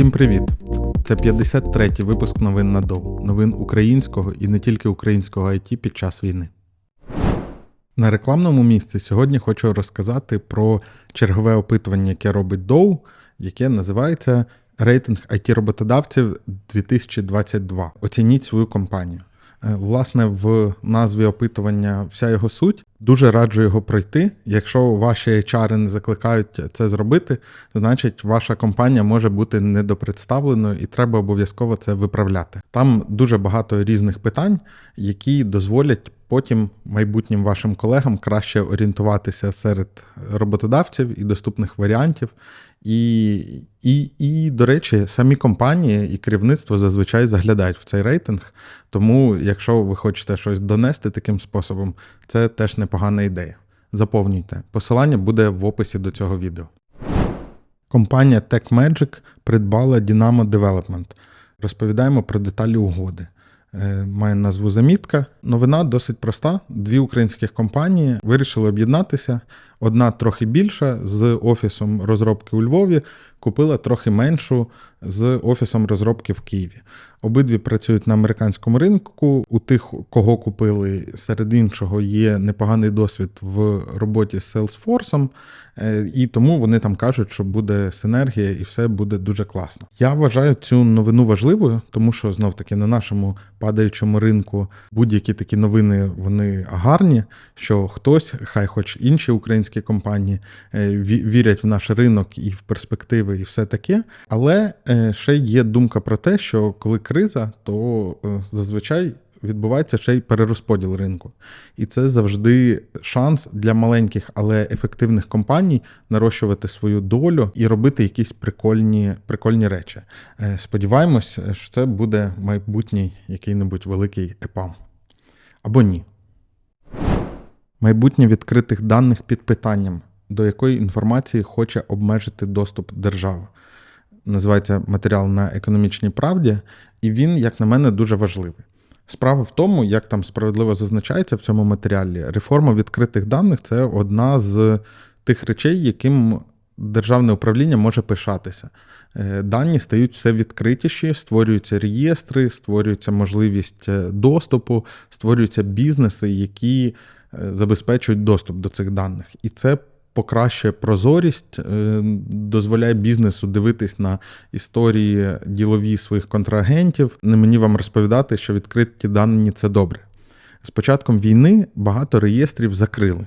Всім привіт! Це 53-й випуск новин на ДОУ. Новин українського і не тільки українського IT під час війни. На рекламному місці сьогодні хочу розказати про чергове опитування, яке робить Доу, яке називається Рейтинг it роботодавців 2022. Оцініть свою компанію. Е, Власне, в назві опитування вся його суть. Дуже раджу його пройти. Якщо ваші HR не закликають це зробити, значить ваша компанія може бути недопредставленою і треба обов'язково це виправляти. Там дуже багато різних питань, які дозволять потім майбутнім вашим колегам краще орієнтуватися серед роботодавців і доступних варіантів. І, і, і, до речі, самі компанії і керівництво зазвичай заглядають в цей рейтинг. Тому, якщо ви хочете щось донести таким способом, це теж непогана ідея. Заповнюйте. Посилання буде в описі до цього відео. Компанія TechMagic придбала Dynamo Development. Розповідаємо про деталі угоди. Е, Має назву замітка. Новина досить проста. Дві українських компанії вирішили об'єднатися. Одна трохи більша з офісом розробки у Львові, купила трохи меншу з офісом розробки в Києві. Обидві працюють на американському ринку. У тих, кого купили, серед іншого є непоганий досвід в роботі з Salesforce, е, і тому вони там кажуть, що буде синергія і все буде дуже класно. Я вважаю цю новину важливою, тому що знов таки на нашому падаючому ринку будь-які такі новини вони гарні. Що хтось, хай хоч інші українські компанії, е, вірять в наш ринок і в перспективи, і все таке. Але е, ще є думка про те, що коли криза, то е, зазвичай відбувається ще й перерозподіл ринку. І це завжди шанс для маленьких, але ефективних компаній нарощувати свою долю і робити якісь прикольні, прикольні речі. Сподіваємось, що це буде майбутній який-небудь великий ЕПАМ. Або ні. Майбутнє відкритих даних під питанням, до якої інформації хоче обмежити доступ держава. Називається матеріал на економічній правді, і він, як на мене, дуже важливий. Справа в тому, як там справедливо зазначається в цьому матеріалі, реформа відкритих даних це одна з тих речей, яким державне управління може пишатися. Е, Дані стають все відкритіші, створюються реєстри, створюється можливість е, доступу, створюються бізнеси, які забезпечують доступ до цих даних. І це покращує прозорість, е, дозволяє бізнесу дивитись на історії ділові своїх контрагентів. Не мені вам розповідати, що відкриті дані це добре. З початком війни багато реєстрів закрили.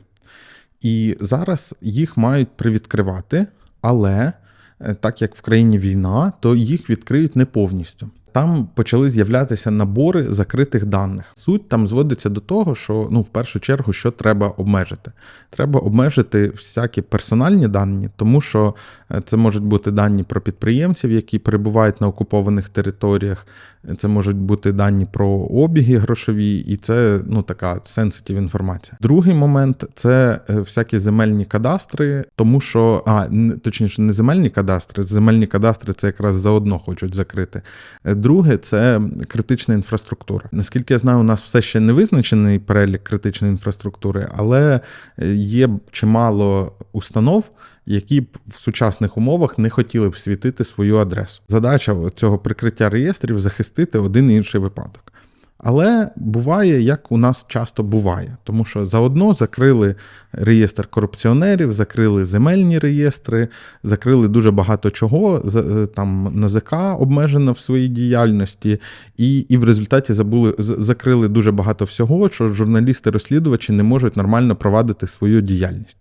І зараз їх мають привідкривати, але е, так як в країні війна, то їх відкриють не повністю. Там почали з'являтися набори закритих даних. Суть там зводиться до того, що ну, в першу чергу, що треба обмежити. Треба обмежити всякі персональні дані, тому що е, це можуть бути дані про підприємців, які перебувають на окупованих територіях. Це можуть бути дані про обіги грошові, і це ну така сенситив інформація. Другий момент це е, всякі земельні кадастри, тому що а точніше, не земельні кадастри, земельні кадастри це якраз заодно хочуть закрити. Друге, це критична інфраструктура. Наскільки я знаю, у нас все ще не визначений перелік критичної інфраструктури, але е, є чимало установ, які б в сучасних умовах не хотіли б світити свою адресу. Задача цього прикриття реєстрів захистити один і інший випадок. Але буває, як у нас часто буває, тому що заодно закрили реєстр корупціонерів, закрили земельні реєстри, закрили дуже багато чого. е, Там НАЗК обмежено в своїй діяльності, і, і в результаті забули закрили дуже багато всього, що журналісти-розслідувачі не можуть нормально провадити свою діяльність.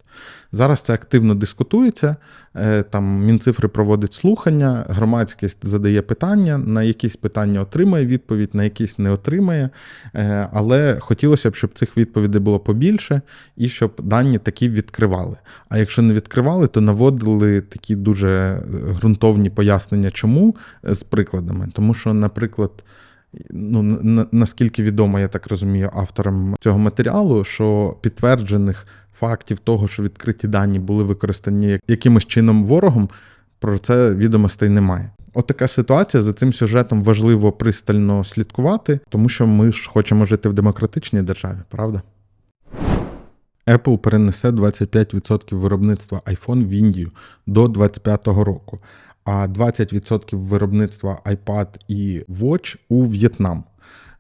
Зараз це активно дискутується. е, Там Мінцифри проводить слухання, громадськість задає питання, на якісь питання отримає відповідь, на якісь не отримає. Е, Але хотілося б, щоб цих відповідей було побільше і щоб дані такі відкривали. А якщо не відкривали, то наводили такі дуже ґрунтовні пояснення, чому е, з прикладами. Тому що, наприклад, ну, наскільки відомо, я так розумію, авторам цього матеріалу, що підтверджених фактів того, що відкриті дані були використані якимось чином ворогом, про це відомостей немає. От ситуація за цим сюжетом важливо пристально слідкувати, тому що ми ж хочемо жити в демократичній державі, правда? Apple перенесе 25% виробництва iPhone в Індію до 2025 року. а 20% виробництва iPad і Watch у В'єтнам.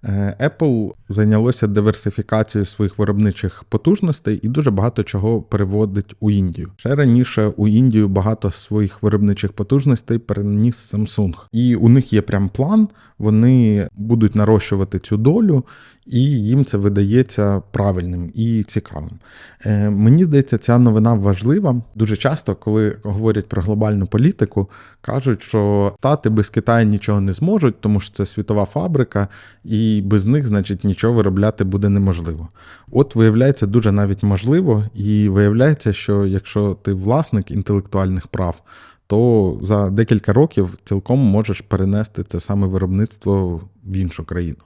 Е, Apple зайнялося диверсифікацією своїх виробничих потужностей і дуже багато чого переводить у Індію. Ще раніше у Індію багато своїх виробничих потужностей переніс Samsung. І у них є прям план. Вони будуть нарощувати цю долю, і їм це видається правильним і цікавим. Е, Мені здається, ця новина важлива. Дуже часто, коли говорять про глобальну політику, кажуть, що Штати без Китаю нічого не зможуть, тому що це світова фабрика, і без них, значить, нічого виробляти буде неможливо. От, виявляється, дуже навіть можливо, і виявляється, що якщо ти власник інтелектуальних прав, то за декілька років цілком можеш перенести це саме виробництво в іншу країну.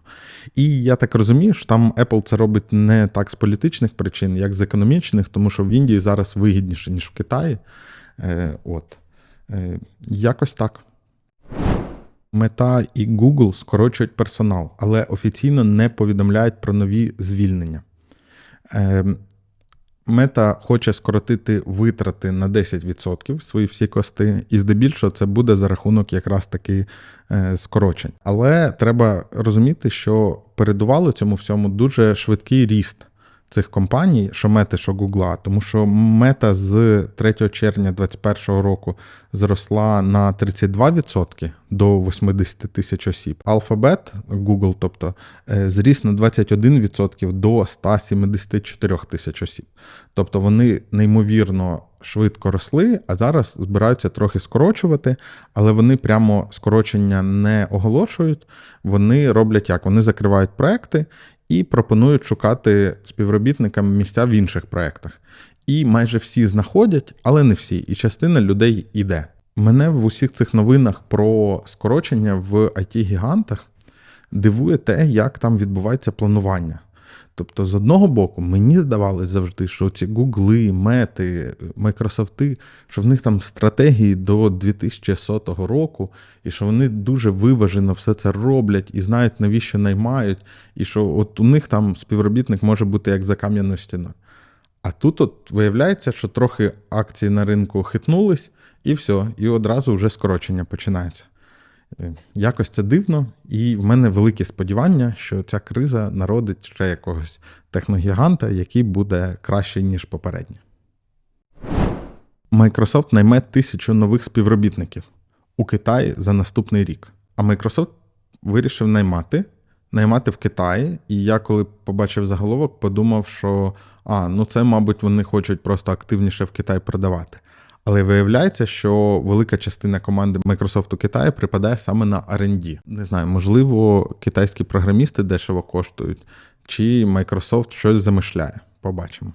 І я так розумію, що там Apple це робить не так з політичних причин, як з економічних, тому що в Індії зараз вигідніше, ніж в Китаї. Е, От. Е, Якось так. Мета і Google скорочують персонал, але офіційно не повідомляють про нові звільнення. Е, Мета хоче скоротити витрати на 10% свої всі кости, і здебільшого це буде за рахунок якраз таки е, скорочень. Але треба розуміти, що передувало цьому всьому дуже швидкий ріст цих компаній, що мета, що Гугла, тому що мета з 3 червня 2021 року зросла на 32% до 80 тисяч осіб. Alphabet, Google, тобто, е, зріс на 21% до 174 тисяч осіб. Тобто вони неймовірно швидко росли, а зараз збираються трохи скорочувати, але вони прямо скорочення не оголошують. Вони роблять як? Вони закривають проекти і пропонують шукати співробітникам місця в інших проектах. І майже всі знаходять, але не всі. І частина людей іде. Мене в усіх цих новинах про скорочення в it гігантах дивує те, як там відбувається планування. Тобто, з одного боку, мені здавалось завжди, що ці гугли, мети, майкрософти, що в них там стратегії до 2100 року, і що вони дуже виважено все це роблять і знають, навіщо наймають, і що от у них там співробітник може бути як за кам'яною стіною. А тут от виявляється, що трохи акції на ринку хитнулись, і все, і одразу вже скорочення починається. Е, Якось це дивно, і в мене великі сподівання, що ця криза народить ще якогось техногіганта, який буде кращий, ніж попередній. Microsoft найме тисячу нових співробітників у Китаї за наступний рік. А Microsoft вирішив наймати, наймати в Китаї. І я, коли побачив заголовок, подумав, що а, ну це, мабуть, вони хочуть просто активніше в Китай продавати. Але виявляється, що велика частина команди Microsoft у Китаї припадає саме на R&D. Не знаю, можливо, китайські програмісти дешево коштують, чи Microsoft щось замишляє. Побачимо.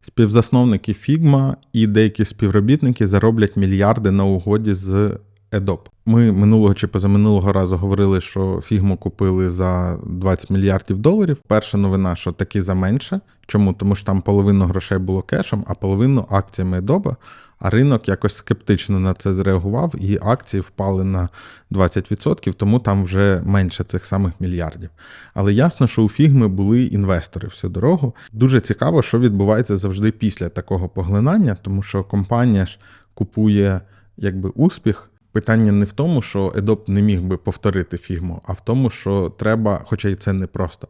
Співзасновники Figma і деякі співробітники зароблять мільярди на угоді з Adobe. Ми минулого чи позаминулого разу говорили, що Figma купили за 20 мільярдів доларів. Перша новина, що таки за менше. Чому? Тому що там половину грошей було кешем, а половину акціями Adobe. А ринок якось скептично на це зреагував, і акції впали на 20%, тому там вже менше цих самих мільярдів. Але ясно, що у фігми були інвестори всю дорогу. Дуже цікаво, що відбувається завжди після такого поглинання, тому що компанія ж купує якби успіх. Питання не в тому, що Adobe не міг би повторити фігму, а в тому, що треба, хоча й це не просто.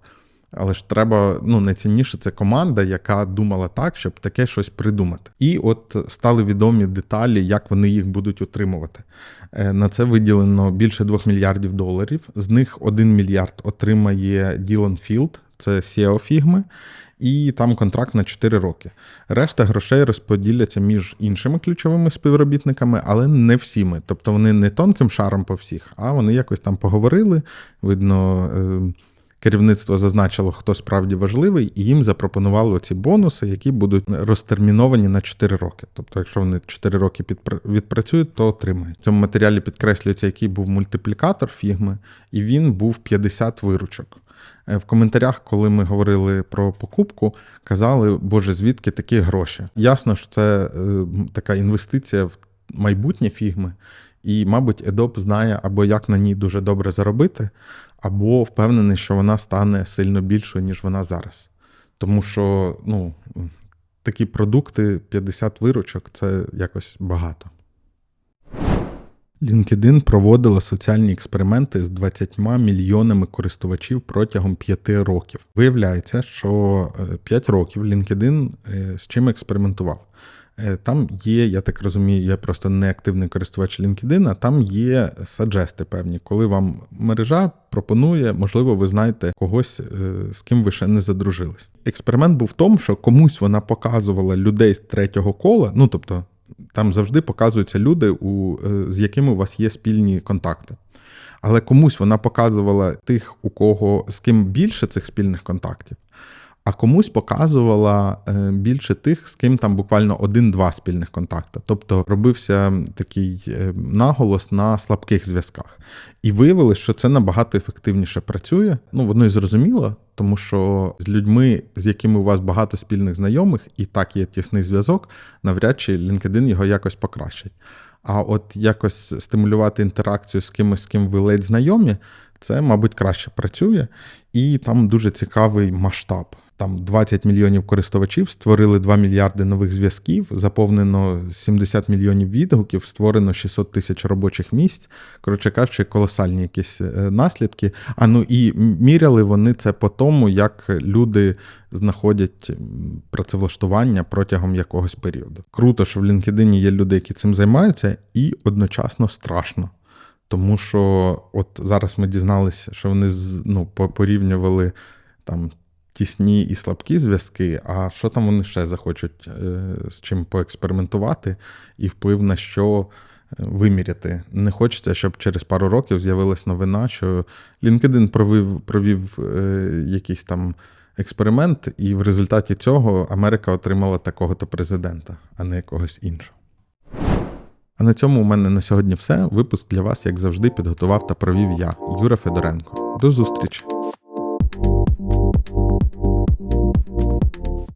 Але ж треба, ну найцінніше це команда, яка думала так, щоб таке щось придумати. І от стали відомі деталі, як вони їх будуть утримувати. Е, На це виділено більше 2 мільярдів доларів. З них 1 мільярд отримає Ділан Філд, це SEO фігми, і там контракт на 4 роки. Решта грошей розподіляться між іншими ключовими співробітниками, але не всіми. Тобто вони не тонким шаром по всіх, а вони якось там поговорили. Видно. Керівництво зазначило, хто справді важливий, і їм запропонували ці бонуси, які будуть розтерміновані на 4 роки. Тобто, якщо вони 4 роки відпрацюють, то отримають. В цьому матеріалі підкреслюється, який був мультиплікатор фігми, і він був 50 виручок. Е, В коментарях, коли ми говорили про покупку, казали, Боже, звідки такі гроші? Ясно, що це е, така інвестиція в майбутнє фігми. І, мабуть, Adobe знає або як на ній дуже добре заробити, або впевнений, що вона стане сильно більшою, ніж вона зараз. Тому що ну, такі продукти, 50 виручок це якось багато. LinkedIn проводила соціальні експерименти з 20 мільйонами користувачів протягом 5 років. Виявляється, що 5 років LinkedIn е, з чим експериментував. Е, Там є, я так розумію, я просто не активний користувач LinkedIn, а там є саджести певні, коли вам мережа пропонує, можливо, ви знаєте когось, е, з ким ви ще не задружились. Експеримент був в тому, що комусь вона показувала людей з третього кола, ну тобто там завжди показуються люди, у, е, з якими у вас є спільні контакти. Але комусь вона показувала тих, у кого з ким більше цих спільних контактів, а комусь показувала е, більше тих, з ким там буквально один-два спільних контакти. Тобто робився такий е, наголос на слабких зв'язках. І виявилось, що це набагато ефективніше працює. Ну, воно і зрозуміло, тому що з людьми, з якими у вас багато спільних знайомих, і так є тісний зв'язок, навряд чи LinkedIn його якось покращить. А от якось стимулювати інтеракцію з кимось, з ким ви ледь знайомі, це, мабуть, краще працює. І там дуже цікавий масштаб. Там 20 мільйонів користувачів створили 2 мільярди нових зв'язків, заповнено 70 мільйонів відгуків, створено 600 тисяч робочих місць. Коротше кажучи, колосальні якісь е, наслідки. А ну і міряли вони це по тому, як люди знаходять працевлаштування протягом якогось періоду. Круто, що в LinkedIn є люди, які цим займаються, і одночасно страшно. Тому що от зараз ми дізналися, що вони ну, порівнювали там тісні і слабкі зв'язки, а що там вони ще захочуть е, з чим поекспериментувати і вплив на що е, виміряти. Не хочеться, щоб через пару років з'явилась новина, що LinkedIn провів, провів е, якийсь там експеримент, і в результаті цього Америка отримала такого-то президента, а не якогось іншого. А на цьому у мене на сьогодні все. Випуск для вас, як завжди, підготував та провів я, Юра Федоренко. До зустрічі!